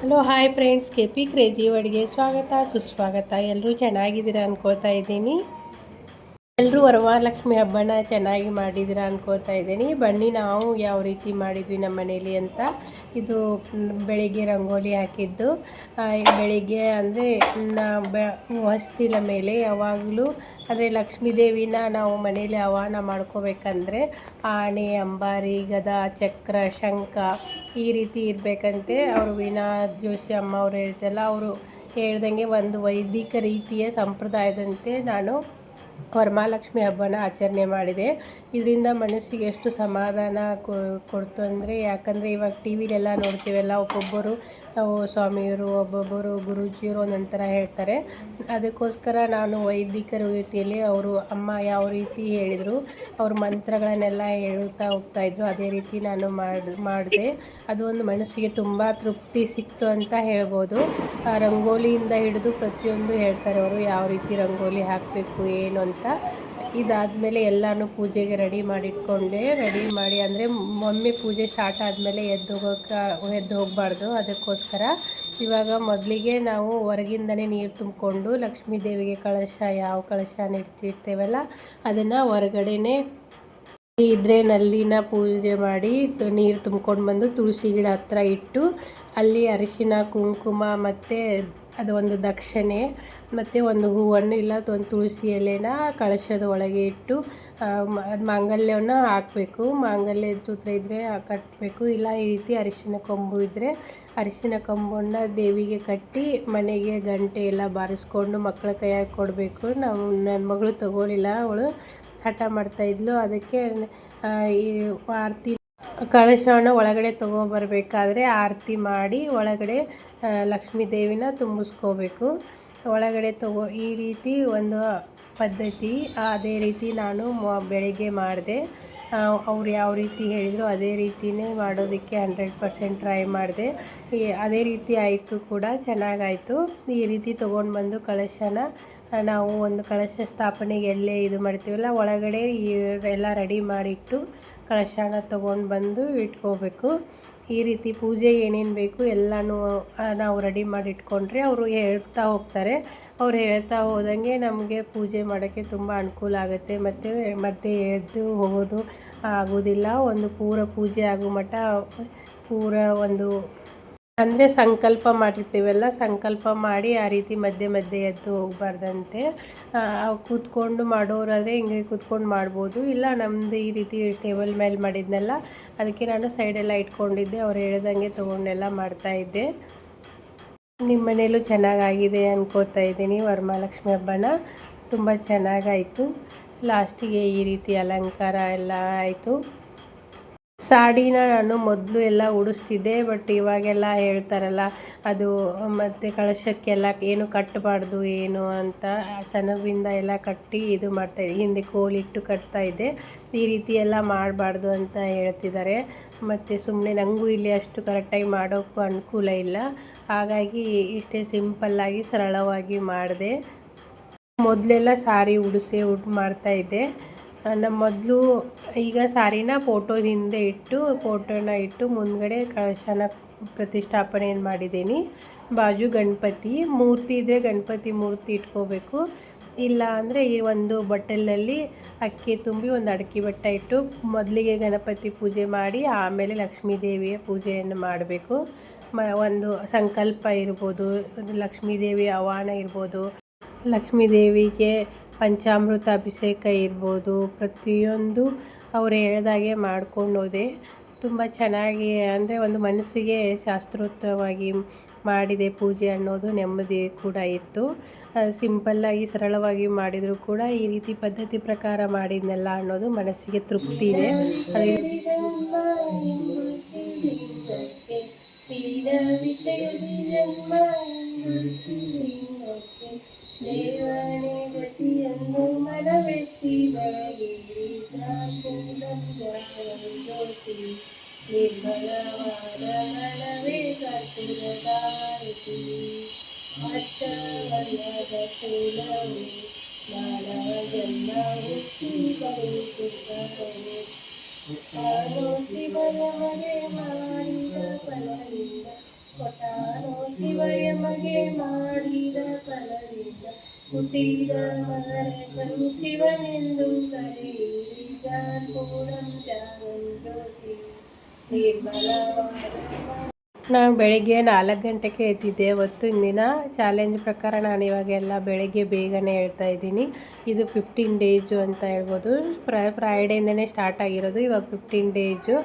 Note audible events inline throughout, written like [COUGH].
Hello hi friends K P crazy ಅಡುಗೆ ಸ್ವಾಗತ ಸುಸ್ವಾಗತ. ಎಲ್ಲರೂ ಚೆನ್ನಾಗಿದ್ದೀರಾ ಅನ್ಕೋತಾ ಇದ್ದೀನಿ. ಎಲ್ಲರೂ ವರಮಹಾಲಕ್ಷ್ಮಿ ಹಬ್ಬನ ಚೆನ್ನಾಗಿ ಮಾಡಿದ್ದೀರಾ ಅನ್ಕೋತಾ ಇದ್ದೀನಿ. ಬನ್ನಿ, ನಾವು ಯಾವ ರೀತಿ ಮಾಡಿದ್ವಿ ನಮ್ಮ ಮನೇಲಿ ಅಂತ. ಇದು ಬೆಳಿಗ್ಗೆ ರಂಗೋಲಿ ಹಾಕಿದ್ದು. ಬೆಳಿಗ್ಗೆ ಅಂದರೆ ಹೊಸ್ತಿಲ ಮೇಲೆ ಯಾವಾಗಲೂ ಅಂದರೆ ಲಕ್ಷ್ಮೀ ದೇವಿನ ನಾವು ಮನೇಲಿ ಆಹ್ವಾನ ಮಾಡ್ಕೋಬೇಕಂದ್ರೆ ಆಣೆ ಅಂಬಾರಿ, ಗದ, ಚಕ್ರ, ಶಂಖ ಈ ರೀತಿ ಇರಬೇಕಂತೆ. ಅವರು ವೀಣಾ, ಜೋಶಿ ಅಮ್ಮ ಅವರು ಹೇಳ್ತಲ್ಲ, ಅವರು ಹೇಳ್ದಂಗೆ ಒಂದು ವೈದಿಕ ರೀತಿಯ ಸಂಪ್ರದಾಯದಂತೆ ನಾನು ವರಮಹಾಲಕ್ಷ್ಮಿ ಹಬ್ಬನ ಆಚರಣೆ ಮಾಡಿದೆ. ಇದರಿಂದ ಮನಸ್ಸಿಗೆ ಎಷ್ಟು ಸಮಾಧಾನ ಕೊಡ್ತು ಅಂದರೆ, ಯಾಕಂದರೆ ಇವಾಗ ಟಿ ವಿಲೆಲ್ಲ ನೋಡ್ತೀವಲ್ಲ, ಒಬ್ಬೊಬ್ಬರು ಸ್ವಾಮಿಯವರು, ಒಬ್ಬೊಬ್ಬರು ಗುರೂಜಿಯವರು ಒಂದೊಂಥರ ಹೇಳ್ತಾರೆ. ಅದಕ್ಕೋಸ್ಕರ ನಾನು ವೈದಿಕ ರೀತಿಯಲ್ಲಿ ಅವರು ಅಮ್ಮ ಯಾವ ರೀತಿ ಹೇಳಿದರು, ಅವ್ರ ಮಂತ್ರಗಳನ್ನೆಲ್ಲ ಹೇಳುತ್ತಾ ಹೋಗ್ತಾಯಿದ್ರು ಅದೇ ರೀತಿ ನಾನು ಮಾಡಿ ಮಾಡಿದೆ. ಅದು ಒಂದು ಮನಸ್ಸಿಗೆ ತುಂಬ ತೃಪ್ತಿ ಸಿಕ್ತು ಅಂತ ಹೇಳ್ಬೋದು. ರಂಗೋಲಿಯಿಂದ ಹಿಡಿದು ಪ್ರತಿಯೊಂದು ಹೇಳ್ತಾರೆ ಅವರು, ಯಾವ ರೀತಿ ರಂಗೋಲಿ ಹಾಕಬೇಕು, ಏನು ಅಂತ. ಇದಾದಮೇಲೆ ಎಲ್ಲನೂ ಪೂಜೆಗೆ ರೆಡಿ ಮಾಡಿಟ್ಕೊಂಡೆ. ರೆಡಿ ಮಾಡಿ ಅಂದರೆ ಮಮ್ಮಿ ಪೂಜೆ ಸ್ಟಾರ್ಟ್ ಆದಮೇಲೆ ಎದ್ದು ಹೋಗೋಕೆ, ಎದ್ದು ಹೋಗಬಾರ್ದು. ಅದಕ್ಕೋಸ್ಕರ ಇವಾಗ ಮೊದಲಿಗೆ ನಾವು ಹೊರಗಿಂದನೇ ನೀರು ತುಂಬಿಕೊಂಡು ಲಕ್ಷ್ಮೀ ದೇವಿಗೆ ಕಳಶ, ಯಾವ ಕಳಶ ಇಡ್ತಿರ್ತೇವಲ್ಲ, ಅದನ್ನು ಹೊರಗಡೆನೇ ಇದ್ರೆ ನಲ್ಲಿನ ಪೂಜೆ ಮಾಡಿ ನೀರು ತುಂಬ್ಕೊಂಡು ಬಂದು ತುಳಸಿ ಗಿಡ ಹತ್ರ ಇಟ್ಟು ಅಲ್ಲಿ ಅರಿಶಿನ, ಕುಂಕುಮ ಮತ್ತು ಅದು ಒಂದು ದಕ್ಷಿಣೆ, ಮತ್ತು ಒಂದು ಹೂವನ್ನು ಇಲ್ಲ ಒಂದು ತುಳಸಿ ಎಲೆನ ಕಳಶದ ಒಳಗೆ ಇಟ್ಟು ಅದು ಮಾಂಗಲ್ಯವನ್ನು ಹಾಕಬೇಕು. ಮಾಂಗಲ್ಯ ಸೂತ್ರ ಇದ್ದರೆ ಕಟ್ಟಬೇಕು ಇಲ್ಲ, ಈ ರೀತಿ ಅರಿಶಿನ ಕೊಂಬು ಇದ್ದರೆ ಅರಿಶಿನ ಕೊಂಬನ್ನು ದೇವಿಗೆ ಕಟ್ಟಿ, ಮನೆಗೆ ಗಂಟೆ ಎಲ್ಲ ಬಾರಿಸ್ಕೊಂಡು ಮಕ್ಕಳ ಕೈಯಾಗಿ ಕೊಡಬೇಕು. ನಾವು ನನ್ನ ಮಗಳು ತಗೊಳ್ಳಿಲ್ಲ ಅವಳು ಹಠ ಮಾಡ್ತಾಯಿದ್ಲು ಅದಕ್ಕೆ ಈ, ಆರತಿ ಕಳಶವನ್ನು ಒಳಗಡೆ ತೊಗೊಬರ್ಬೇಕಾದ್ರೆ ಆರತಿ ಮಾಡಿ ಒಳಗಡೆ ಲಕ್ಷ್ಮೀ ದೇವಿನ ತುಂಬಿಸ್ಕೋಬೇಕು. ಒಳಗಡೆ ತಗೋ, ಈ ರೀತಿ ಒಂದು ಪದ್ಧತಿ ಅದೇ ರೀತಿ ನಾನು ಮೊ- ಬೆಳಿಗ್ಗೆ ಮಾಡಿದೆ. ಅವ್ರು ಯಾವ ರೀತಿ ಹೇಳಿದರು ಅದೇ ರೀತಿಯೇ ಮಾಡೋದಕ್ಕೆ ಹಂಡ್ರೆಡ್ ಪರ್ಸೆಂಟ್ ಟ್ರೈ ಮಾಡಿದೆ. ಅದೇ ರೀತಿ ಆಯಿತು ಕೂಡ, ಚೆನ್ನಾಗಾಯಿತು. ಈ ರೀತಿ ತೊಗೊಂಡು ಬಂದು ಕಳಶನ ನಾವು ಒಂದು ಕಳಶ ಸ್ಥಾಪನೆಗೆ ಎಲ್ಲೇ ಇದು ಮಾಡ್ತೀವಲ್ಲ, ಒಳಗಡೆ ಎಲ್ಲ ರೆಡಿ ಮಾಡಿಟ್ಟು ಕಳಶನ ತೊಗೊಂಡು ಬಂದು ಇಟ್ಕೋಬೇಕು. ಈ ರೀತಿ ಪೂಜೆ ಏನೇನು ಬೇಕು ಎಲ್ಲನೂ ನಾವು ರೆಡಿ ಮಾಡಿ ಇಟ್ಕೊಂಡ್ರೆ ಅವರು ಹೇಳ್ತಾ ಹೋಗ್ತಾರೆ. ಅವ್ರು ಹೇಳ್ತಾ ಹೋದಂಗೆ ನಮಗೆ ಪೂಜೆ ಮಾಡೋಕ್ಕೆ ತುಂಬ ಅನುಕೂಲ ಆಗುತ್ತೆ. ಮತ್ತು ಮತ್ತೆ ಎದ್ದು ಹೋಗೋದು ಆಗೋದಿಲ್ಲ. ಒಂದು ಪೂರ ಪೂಜೆ ಆಗೋ ಮಟ್ಟ ಪೂರ ಒಂದು ಅಂದರೆ ಸಂಕಲ್ಪ ಮಾಡಿರ್ತೀವಲ್ಲ, ಸಂಕಲ್ಪ ಮಾಡಿ ಆ ರೀತಿ ಮಧ್ಯೆ ಮಧ್ಯೆ ಎದ್ದು ಹೋಗಬಾರ್ದಂತೆ. ಕೂತ್ಕೊಂಡು ಮಾಡೋರಾದರೆ ಹಿಂಗೆ ಕೂತ್ಕೊಂಡು ಮಾಡ್ಬೋದು. ಇಲ್ಲ ನಮ್ಮದು ಈ ರೀತಿ ಟೇಬಲ್ ಮೇಲೆ ಮಾಡಿದ್ನಲ್ಲ, ಅದಕ್ಕೆ ನಾನು ಸೈಡೆಲ್ಲ ಇಟ್ಕೊಂಡಿದ್ದೆ. ಅವ್ರು ಹೇಳ್ದಂಗೆ ತೊಗೊಂಡೆಲ್ಲ ಮಾಡ್ತಾಯಿದ್ದೆ ನಿಮ್ಮ ಮನೇಲೂ ಚೆನ್ನಾಗಾಗಿದೆ ಅನ್ಕೋತಾ ಇದ್ದೀನಿ ವರಮಹಾಲಕ್ಷ್ಮಿ ಹಬ್ಬನ. ತುಂಬ ಚೆನ್ನಾಗಾಯಿತು. ಲಾಸ್ಟಿಗೆ ಈ ರೀತಿ ಅಲಂಕಾರ ಎಲ್ಲ ಆಯಿತು. ಸಾಡಿನ ನಾನು ಮೊದಲು ಎಲ್ಲ ಉಡಿಸ್ತಿದ್ದೆ ಬಟ್ ಇವಾಗೆಲ್ಲ ಹೇಳ್ತಾರಲ್ಲ, ಅದು ಮತ್ತು ಕಳಶಕ್ಕೆಲ್ಲ ಏನು ಕಟ್ಟಬಾರ್ದು ಏನು ಅಂತ ಸೆಣಬಿಂದ ಎಲ್ಲ ಕಟ್ಟಿ ಇದು ಮಾಡ್ತಾಯಿದ್ದೆ ಹಿಂದೆ ಕೋಲಿಟ್ಟು ಕಟ್ತಾ ಇದ್ದೆ. ಈ ರೀತಿ ಎಲ್ಲ ಮಾಡಬಾರ್ದು ಅಂತ ಹೇಳ್ತಿದ್ದಾರೆ. ಮತ್ತು ಸುಮ್ಮನೆ ನನಗೂ ಇಲ್ಲಿ ಅಷ್ಟು ಕರೆಕ್ಟಾಗಿ ಮಾಡೋಕ್ಕೂ ಅನುಕೂಲ ಇಲ್ಲ. ಹಾಗಾಗಿ ಇಷ್ಟೇ ಸಿಂಪಲ್ಲಾಗಿ ಸರಳವಾಗಿ ಮಾಡಿದೆ. ಮೊದಲೆಲ್ಲ ಸಾರಿ ಉಡಿಸಿ ಉಡ್ ಮಾಡ್ತಾಯಿದ್ದೆ ನಮ್ಮ ಮೊದಲು ಈಗ ಸಾರಿನ ಫೋಟೋದ ಹಿಂದೆ ಇಟ್ಟು, ಫೋಟೋನ ಇಟ್ಟು ಮುಂದ್ಗಡೆ ಕಳಶನ ಪ್ರತಿಷ್ಠಾಪನೆಯನ್ನು ಮಾಡಿದ್ದೀನಿ, ಬಾಜು ಗಣಪತಿ, ಮೂರ್ತಿ ಇದೆ ಗಣಪತಿ ಮೂರ್ತಿ ಇಟ್ಕೋಬೇಕು. ಇಲ್ಲ ಅಂದರೆ ಈ ಒಂದು ಬಟ್ಟಲಲ್ಲಿ ಅಕ್ಕಿ ತುಂಬಿ ಒಂದು ಅಡಕೆ ಬಟ್ಟ ಇಟ್ಟು ಮೊದಲಿಗೆ ಗಣಪತಿ ಪೂಜೆ ಮಾಡಿ ಆಮೇಲೆ ಲಕ್ಷ್ಮೀ ದೇವಿಯ ಪೂಜೆಯನ್ನು ಮಾಡಬೇಕು. ಮ, ಒಂದು ಸಂಕಲ್ಪ ಇರ್ಬೋದು ಲಕ್ಷ್ಮೀ ದೇವಿಯ ಆಹ್ವಾನ ಇರ್ಬೋದು. ಲಕ್ಷ್ಮೀ ದೇವಿಗೆ ಪಂಚಾಮೃತ ಅಭಿಷೇಕ ಇರ್ಬೋದು, ಪ್ರತಿಯೊಂದು ಅವ್ರು ಹೇಳ್ದಾಗೆ ಮಾಡ್ಕೊಂಡು ಹೋದೆ ತುಂಬ ಚೆನ್ನಾಗಿ ಅಂದರೆ ಒಂದು ಮನಸ್ಸಿಗೆ ಶಾಸ್ತ್ರೋತ್ತವಾಗಿ ಮಾಡಿದೆ ಪೂಜೆ ಅನ್ನೋದು ನೆಮ್ಮದಿ ಕೂಡ ಇತ್ತು. ಸಿಂಪಲ್ಲಾಗಿ ಸರಳವಾಗಿ ಮಾಡಿದರೂ ಕೂಡ ಈ ರೀತಿ ಪದ್ಧತಿ ಪ್ರಕಾರ ಮಾಡಿದ್ನಲ್ಲ ಅನ್ನೋದು ಮನಸ್ಸಿಗೆ ತೃಪ್ತಿ ಇದೆ. ಅದೇ [LAUGHS] ಅಷ್ಟವರ್ಣದ ಶೂಲವೇ ಮಾನವ ಜನ್ಮ ಹುಟ್ಟಿ ಬರುತ್ತಿದ್ದರೆ ತಾನು ಶಿವನ ಮನೆ ಮಾಡಿದ ಫಲದಿಂದ ಕೊಟ್ಟಾನೋ ಶಿವಯಮಗೆ ಮಾಡಿದ ಫಲದಿಂದ ಹುಟ್ಟಿದ ಮಗನನ್ನು ಶಿವನೆಂದು ಕರೆಯಿರಿ ಜಾನಪೂರಂ ಜಾಗಂಜ್ಯೋತಿ ನಿರ್ಮಲವಾದ ನಾನು ಬೆಳಗ್ಗೆ ನಾಲ್ಕು ಗಂಟೆಗೆ ಎದ್ದಿದ್ದೆ. ಅವತ್ತು ಇಂದಿನ ಚಾಲೆಂಜ್ ಪ್ರಕಾರ ನಾನು ಇವಾಗೆಲ್ಲ ಬೆಳಗ್ಗೆ ಬೇಗನೆ ಹೇಳ್ತಾ ಇದ್ದೀನಿ. ಇದು ಫಿಫ್ಟೀನ್ ಡೇಜು ಅಂತ ಹೇಳ್ಬೋದು. ಫ್ರೈ ಫ್ರೈಡೆಯಿಂದನೇ ಸ್ಟಾರ್ಟ್ ಆಗಿರೋದು. ಇವಾಗ ಫಿಫ್ಟೀನ್ ಡೇಜು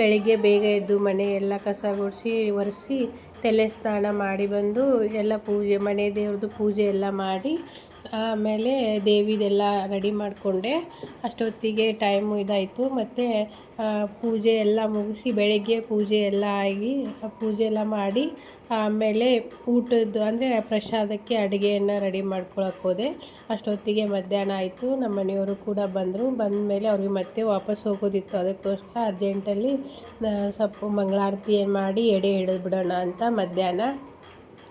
ಬೆಳಗ್ಗೆ ಬೇಗ ಎದ್ದು ಮನೆ ಎಲ್ಲ ಕಸ ಗುಡಿಸಿ, ಒರೆಸಿ, ತಲೆ ಸ್ನಾನ ಮಾಡಿ ಬಂದು ಎಲ್ಲ ಪೂಜೆ, ಮನೆ ದೇವ್ರದ್ದು ಪೂಜೆ ಎಲ್ಲ ಮಾಡಿ, ಆಮೇಲೆ ದೇವಿದೆಲ್ಲ ರೆಡಿ ಮಾಡಿಕೊಂಡೆ. ಅಷ್ಟೊತ್ತಿಗೆ ಟೈಮು ಇದಾಯಿತು. ಮತ್ತು ಪೂಜೆ ಎಲ್ಲ ಮುಗಿಸಿ ಬೆಳಗ್ಗೆ ಪೂಜೆ ಎಲ್ಲ ಆಗಿ, ಪೂಜೆ ಎಲ್ಲ ಮಾಡಿ ಆಮೇಲೆ ಊಟದ್ದು ಅಂದರೆ ಪ್ರಸಾದಕ್ಕೆ ಅಡುಗೆಯನ್ನು ರೆಡಿ ಮಾಡ್ಕೊಳಕ್ಕೆ ಹೋದೆ. ಅಷ್ಟೊತ್ತಿಗೆ ಮಧ್ಯಾಹ್ನ ಆಯಿತು. ನಮ್ಮ ಮನೆಯವರು ಕೂಡ ಬಂದರು. ಬಂದ ಮೇಲೆ ಅವ್ರಿಗೆ ಮತ್ತೆ ವಾಪಸ್ ಹೋಗೋದಿತ್ತು. ಅದಕ್ಕೋಸ್ಕರ ಅರ್ಜೆಂಟಲ್ಲಿ ಸ್ವಲ್ಪ ಮಂಗಳಾರತಿ ಮಾಡಿ ಎಡೆ ಹಿಡಿದು ಬಿಡೋಣ ಅಂತ ಮಧ್ಯಾಹ್ನ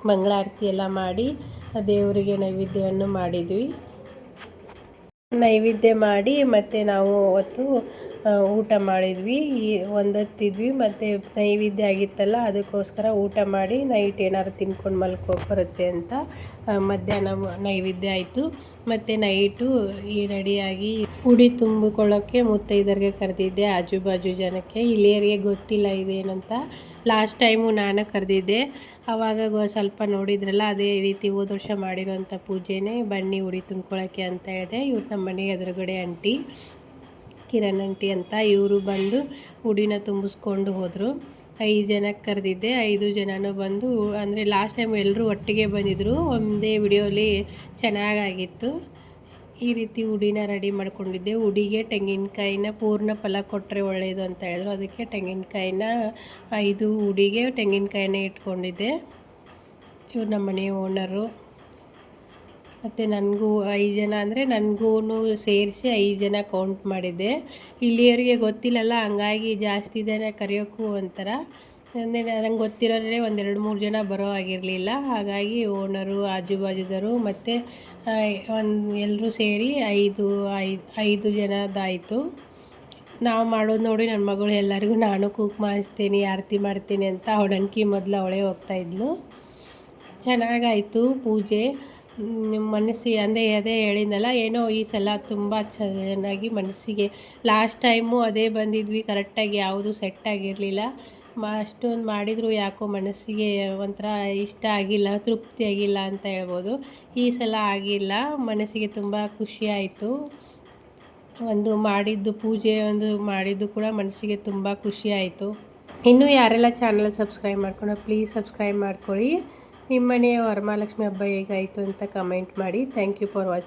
ಮಂಗಳಾರತಿ ಎಲ್ಲ ಮಾಡಿ ದೇವರಿಗೆ ನೈವೇದ್ಯವನ್ನು ಮಾಡಿದ್ವಿ. ನೈವೇದ್ಯ ಮಾಡಿ ಮತ್ತು ನಾವು ಅವತ್ತು ಊಟ ಮಾಡಿದ್ವಿ. ಈ ಒಂದೊತ್ತಿದ್ವಿ ಮತ್ತು ನೈವೇದ್ಯ ಆಗಿತ್ತಲ್ಲ, ಅದಕ್ಕೋಸ್ಕರ ಊಟ ಮಾಡಿ ನೈಟ್ ಏನಾದ್ರು ತಿನ್ಕೊಂಡು ಮಲ್ಕೋಕೆ ಬರುತ್ತೆ ಅಂತ ಮಧ್ಯಾಹ್ನ ನೈವೇದ್ಯ ಆಯಿತು. ಮತ್ತು ನೈಟು ಈ ರೆಡಿಯಾಗಿ ಉಡಿ ತುಂಬಿಕೊಳ್ಳೋಕ್ಕೆ ಮುತ್ತೈದರಿಗೆ ಕರೆದಿದ್ದೆ ಆಜು ಬಾಜು ಜನಕ್ಕೆ. ಇಲ್ಲಿಯರಿಗೆ ಗೊತ್ತಿಲ್ಲ ಇದೇನಂತ. ಲಾಸ್ಟ್ ಟೈಮು ನಾನು ಕರೆದಿದ್ದೆ. ಆವಾಗ ಸ್ವಲ್ಪ ನೋಡಿದ್ರಲ್ಲ, ಅದೇ ರೀತಿ ಹೋದ ವರ್ಷ ಮಾಡಿರೋಂಥ ಪೂಜೆನೇ ಬನ್ನಿ ಉಡಿ ತುಂಬ್ಕೊಳ್ಳೋಕ್ಕೆ ಅಂತ ಹೇಳಿದೆ. ಇವ್ರು ನಮ್ಮ ಮನೆ ಎದುರುಗಡೆ ಅಂಟಿ ಕಿರಣ್ ಅಂಟಿ ಅಂತ ಇವರು ಬಂದು ಉಡಿನ ತುಂಬಿಸ್ಕೊಂಡು ಹೋದರು. ಐದು ಜನಕ್ಕೆ ಕರೆದಿದ್ದೆ, ಐದು ಜನನೂ ಬಂದು ಅಂದರೆ ಲಾಸ್ಟ್ ಟೈಮ್ ಎಲ್ಲರೂ ಒಟ್ಟಿಗೆ ಬಂದಿದ್ದರು ಒಂದೇ ವಿಡಿಯೋಲಿ ಚೆನ್ನಾಗಾಗಿತ್ತು. ಈ ರೀತಿ ಉಡಿನ ರೆಡಿ ಮಾಡ್ಕೊಂಡಿದ್ದೆ. ಉಡಿಗೆ ತೆಂಗಿನಕಾಯಿನ ಪೂರ್ಣ ಫಲ ಕೊಟ್ಟರೆ ಒಳ್ಳೆಯದು ಅಂತ ಹೇಳಿದ್ರು. ಅದಕ್ಕೆ ತೆಂಗಿನಕಾಯಿನ ಐದು ಉಡಿಗೆ ತೆಂಗಿನಕಾಯಿನ ಇಟ್ಕೊಂಡಿದ್ದೆ. ಇವ್ರು ನಮ್ಮ ಮನೆ ಓನರು ಮತ್ತು ನನಗೂ ಐದು ಜನ ಅಂದರೆ ನನಗೂ ಸೇರಿಸಿ ಐದು ಜನ ಕೌಂಟ್ ಮಾಡಿದ್ದೆ. ಇಲ್ಲಿಯವರಿಗೆ ಗೊತ್ತಿಲ್ಲಲ್ಲ, ಹಂಗಾಗಿ ಜಾಸ್ತಿ ಜನ ಕರೆಯೋಕ್ಕೂ ಒಂಥರ, ಅಂದರೆ ನಂಗೆ ಗೊತ್ತಿರೋರೇ ಒಂದೆರಡು ಮೂರು ಜನ ಬರೋ ಆಗಿರಲಿಲ್ಲ ಹಾಗಾಗಿ ಓನರು ಆಜು ಬಾಜುದವರು ಮತ್ತು ಒಂದು ಎಲ್ಲರೂ ಸೇರಿ ಐದು ಐದು ಐದು ಜನದಾಯಿತು. ನಾವು ಮಾಡೋದು ನೋಡಿ ನನ್ನ ಮಗಳು ಎಲ್ಲರಿಗೂ, ನಾನು ಕುಕ್ ಮಾಡಿಸ್ತೀನಿ, ಆರತಿ ಮಾಡ್ತೀನಿ ಅಂತ ಅವಳಂಕಿ ಮೊದಲು ಅವಳೇ ಹೋಗ್ತಾಯಿದ್ಲು ಚೆನ್ನಾಗಾಯಿತು ಪೂಜೆ. ಮನಸ್ಸಿಗೆ ಅಂದೇ ಅದೇ ಹೇಳಿದ್ನಲ್ಲ, ಏನೋ ಈ ಸಲ ತುಂಬ ಚೆನ್ನಾಗಿ ಮನಸ್ಸಿಗೆ ಲಾಸ್ಟ್ ಟೈಮು ಅದೇ ಬಂದಿದ್ವಿ ಕರೆಕ್ಟಾಗಿ ಯಾವುದು ಸೆಟ್ ಆಗಿರಲಿಲ್ಲ. ಅಷ್ಟೊಂದು ಮಾಡಿದರೂ ಯಾಕೋ ಮನಸ್ಸಿಗೆ ಒಂಥರ ಇಷ್ಟ ಆಗಿಲ್ಲ, ತೃಪ್ತಿ ಆಗಿಲ್ಲ ಅಂತ ಹೇಳ್ಬೋದು. ಈ ಸಲ ಆಗಿಲ್ಲ, ಮನಸ್ಸಿಗೆ ತುಂಬ ಖುಷಿ ಆಯಿತು. ಒಂದು ಮಾಡಿದ್ದು ಪೂಜೆ, ಒಂದು ಮಾಡಿದ್ದು ಕೂಡ ಮನಸ್ಸಿಗೆ ತುಂಬ ಖುಷಿ ಆಯಿತು. ಇನ್ನೂ ಯಾರೆಲ್ಲ ಚಾನಲ್ ಸಬ್ಸ್ಕ್ರೈಬ್ ಮಾಡ್ಕೊಂಡು ಪ್ಲೀಸ್ ಸಬ್ಸ್ಕ್ರೈಬ್ ಮಾಡ್ಕೊಳ್ಳಿ. ನಿಮ್ಮ ಮನೆಯ ವರಮಹಾಲಕ್ಷ್ಮಿ ಹಬ್ಬ ಹೇಗಾಯಿತು ಅಂತ ಕಮೆಂಟ್ ಮಾಡಿ. Thank you for watching